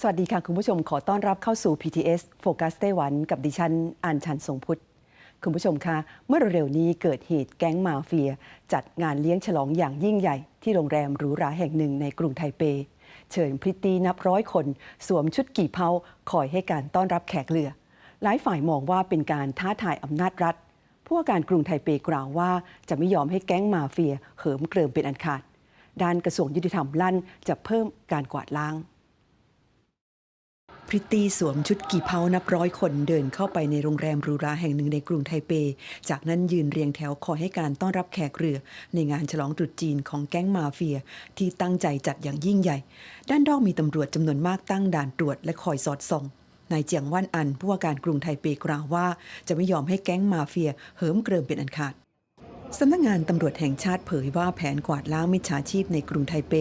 สวัสดีค่ะ คุณผู้ชมขอต้อนรับเข้าสู่ PTS Focus ไต้หวันกับดิฉันอัญชันทรงพุทธ คุณผู้ชมคะเมื่อเร็วๆนี้เกิดเหตุแก๊งมาเฟีย จัดงานเลี้ยงฉลองอย่างยิ่งใหญ่ ที่โรงแรมหรูหราแห่งหนึ่งในกรุงไทเป เชิญพริตตี้นับร้อยคน สวมชุดกี่เผาคอยให้การต้อนรับแขกเรือ หลายฝ่ายมองว่าเป็นการท้าทายอำนาจรัฐ ผู้ว่าการกรุงไทเปกล่าวว่า จะไม่ยอมให้แก๊งมาเฟียเหิมเกริมเป็นอันขาด ด้านกระทรวงยุติธรรมลั่นจะเพิ่มการกวาดล้าง ริตตี้สวมชุดกี่เผานับร้อยคนเดินเข้าไปในโรงแรมรูราแห่งหนึ่งในกรุงไทเป จากนั้นยืนเรียงแถวคอยให้การต้อนรับแขกเรือ ในงานฉลองตรุษจีนของแก๊งมาเฟีย ที่ตั้งใจจัดอย่างยิ่งใหญ่ ด้านนอกมีตำรวจจำนวนมากตั้งด่านตรวจและคอยสอดส่องนายเจียงว่านอันผู้ว่าการกรุงไทเปกล่าวว่า จะไม่ยอมให้แก๊งมาเฟียเหิมเกริมเป็นอันขาด สำนักงานตำรวจแห่งชาติเผยว่าแผนกวาดล้างมิจฉาชีพในกรุงไทเป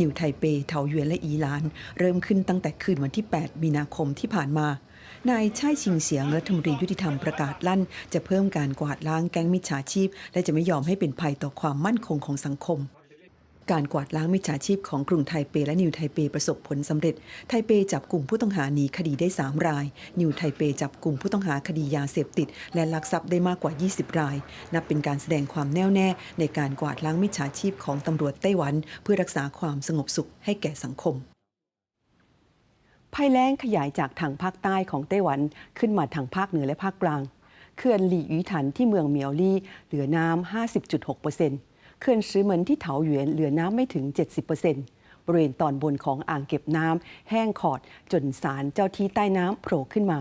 นิวไทเปเถาหยวนและอีหลาน เริ่มขึ้นตั้งแต่คืนวันที่ 8 มีนาคมที่ผ่านมานายชายชิงเสียงรัฐมนตรียุติธรรมประกาศลั่น จะเพิ่มการกวาดล้างแก๊งมิจฉาชีพ และจะไม่ยอมให้เป็นภัยต่อความมั่นคงของสังคม การกวาดล้างมิจฉาชีพของกรุงไทเปและนิวไทเปประสบผลสำเร็จ ไทเปจับกลุ่มผู้ต้องหาหนีคดีได้ 3 ราย นิวไทเปจับกลุ่มผู้ต้องหาคดียาเสพติด และลักทรัพย์ได้มากกว่า 20 ราย นับเป็นการแสดงความแน่วแน่ ในการกวาดล้างมิจฉาชีพของตำรวจไต้หวัน เพื่อรักษาความสงบสุขให้แก่สังคมภัยแล้งขยายจากทางภาคใต้ของไต้หวันขึ้นมาทางภาคเหนือและภาคกลางเขื่อนหลีอีถันที่เมืองเมียวลี่เหลือน้ำ50.6%เเขื่อนซื้อเหมือนที่เถาหยวนเหลือน้ำไม่ถึง 70%บริเวณตอนบนของอ่างเก็บน้ำแห้งขอดจนสารเจ้าที่ใต้น้ำโผล่ขึ้นมา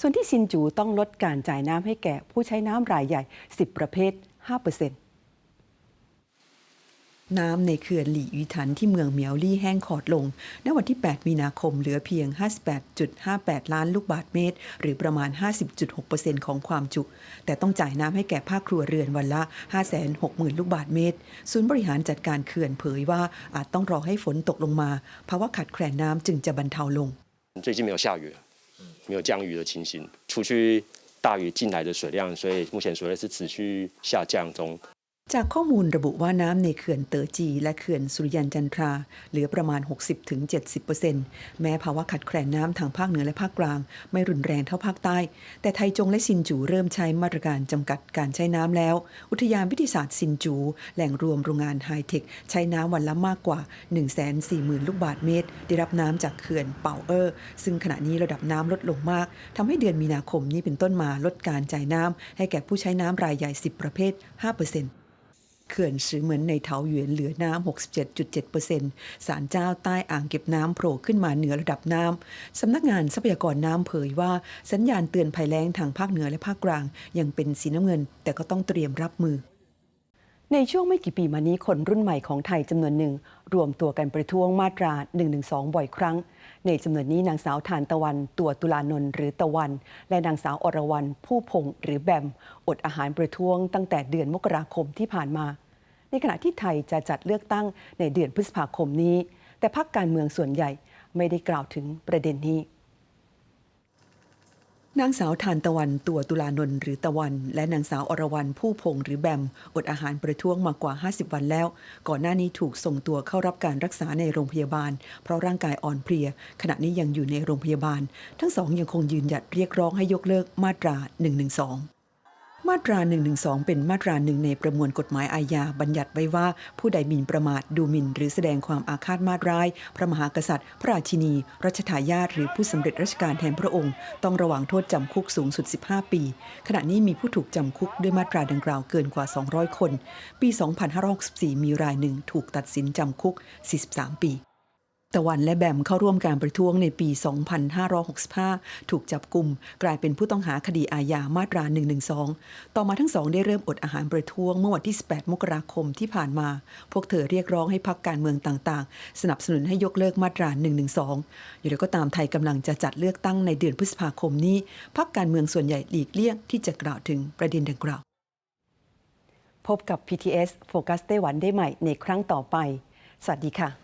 ส่วนที่ซินจูต้องลดการจ่ายน้ำให้แก่ผู้ใช้น้ำรายใหญ่ 10 ประเภท 5% น้ำในเขื่อนหลี่อีถันที่เมืองเหมียวลี่แห้งขอดลง ณ วันที่ 8 มีนาคมเหลือเพียง 58.58 ล้านลูกบาทเมตร หรือประมาณ 50.6%ของความจุ แต่ต้องจ่ายน้ำให้แก่ภาคครัวเรือนวันละ 560,000 ลูกบาทเมตร ศูนย์บริหารจัดการเขื่อนเผยว่าอาจต้องรอให้ฝนตกลงมาภาวะขาดแคลนน้ำจึงจะบรรเทาลง 最近没有下雨了，没有降雨的情形，除去大雨进来的水量，所以目前水位是持续下降中。 จากข้อมูลระบุว่าน้ำในเขื่อนเตอจี และเขื่อนสุริยันจันทรา เหลือประมาณ 60-70%แม้ภาวะขาดแคลนน้ำทางภาคเหนือและภาคกลาง ไม่รุนแรงเท่าภาคใต้ แต่ไทจงและซินจูเริ่มใช้มาตรการจำกัดการใช้น้ำแล้ว อุทยานวิทยาศาสตร์ซินจู แหล่งรวมโรงงานไฮเทค ใช้น้ำวันละมากกว่า 140,000 ลูกบาทเมตร ได้รับน้ำจากเขื่อนเป่าเออร์ ซึ่งขณะนี้ระดับน้ำลดลงมากทำให้เดือนมีนาคมนี้เป็นต้นมาลดการจ่ายน้ำให้แก่ผู้ใช้น้ำรายใหญ่ 10 ประเภท 5% เขื่อนซือเหมือนในเถาหยวนเหลือน้ำ 67.7%สารเจ้าใต้อ่างเก็บน้ำโผล่ขึ้นมาเหนือระดับน้ำ สำนักงานทรัพยากรน้ำเผยว่าสัญญาณเตือนภัยแล้งทางภาคเหนือและภาคกลาง ยังเป็นสีน้ำเงิน แต่ก็ต้องเตรียมรับมือ ในช่วงไม่กี่ปีมานี้คนรุ่นใหม่ของไทยจำนวนหนึ่ง รวมตัวกันประท้วงมาตรา 112 บ่อยครั้ง ในจำนวนนี้นางสาวทานตะวัน ตัวตุลานนท์หรือตะวัน และนางสาวอรวรรณผู้พงษ์หรือแบม อดอาหารประท้วงตั้งแต่เดือนมกราคมที่ผ่านมา ในขณะที่ไทยจะจัดเลือกตั้งในเดือนพฤษภาคมนี้ แต่พรรคการเมืองส่วนใหญ่ไม่ได้กล่าวถึงประเด็นนี้ นางสาวทานตะวันตัวตุลานนท์หรือตะวัน และนางสาวอรวรันผู้พงหรือแบมอดอาหารประท้วงมากว่า 50 วันแล้ว ก่อนหน้านี้ถูกส่งตัวเข้ารับการรักษาในโรงพยาบาล เพราะร่างกายอ่อนเพลีย ขณะนี้ยังอยู่ในโรงพยาบาล ทั้งสองยังคงยืนหยัดเรียกร้องให้ยกเลิกมาตรา 112 มาตรา112เป็นมาตราหนึ่งในประมวลกฎหมายอาญาบัญญัติไว้ว่า ผู้ใดหมิ่นประมาทดูหมิ่น หรือแสดงความอาฆาตมาตร้าย พระมหากษัตริย์ พระราชินี รัชทายาทหรือผู้สำเร็จราชการแทนพระองค์ ต้องระวังโทษจำคุกสูงสุด 15 ปี ขณะนี้มีผู้ถูกจำคุกด้วยมาตราดังกล่าวเกินกว่า 200 คน ปี 2564 มีรายหนึ่งถูกตัดสินจำคุก 43 ปี ตะวันและแบมเข้าร่วมการประท้วงในปี 2565 ถูกจับกลุ่มกลายเป็นผู้ต้องหาคดีอาญามาตรา 112 ต่อมาทั้งสองได้เริ่มอดอาหารประท้วงเมื่อวันที่ 18 มกราคมที่ผ่านมา พวกเธอเรียกร้องให้พักการเมืองต่างๆ สนับสนุนให้ยกเลิกมาตรา 112 อยู่แล้วก็ตามไทยกำลังจะจัดเลือกตั้งในเดือนพฤษภาคมนี้ พักการเมืองส่วนใหญ่หลีกเลี่ยงที่จะกล่าวถึงประเด็นดังกล่าว พบกับ PTS โฟกัสไต้หวันได้ใหม่ในครั้งต่อไป สวัสดีค่ะ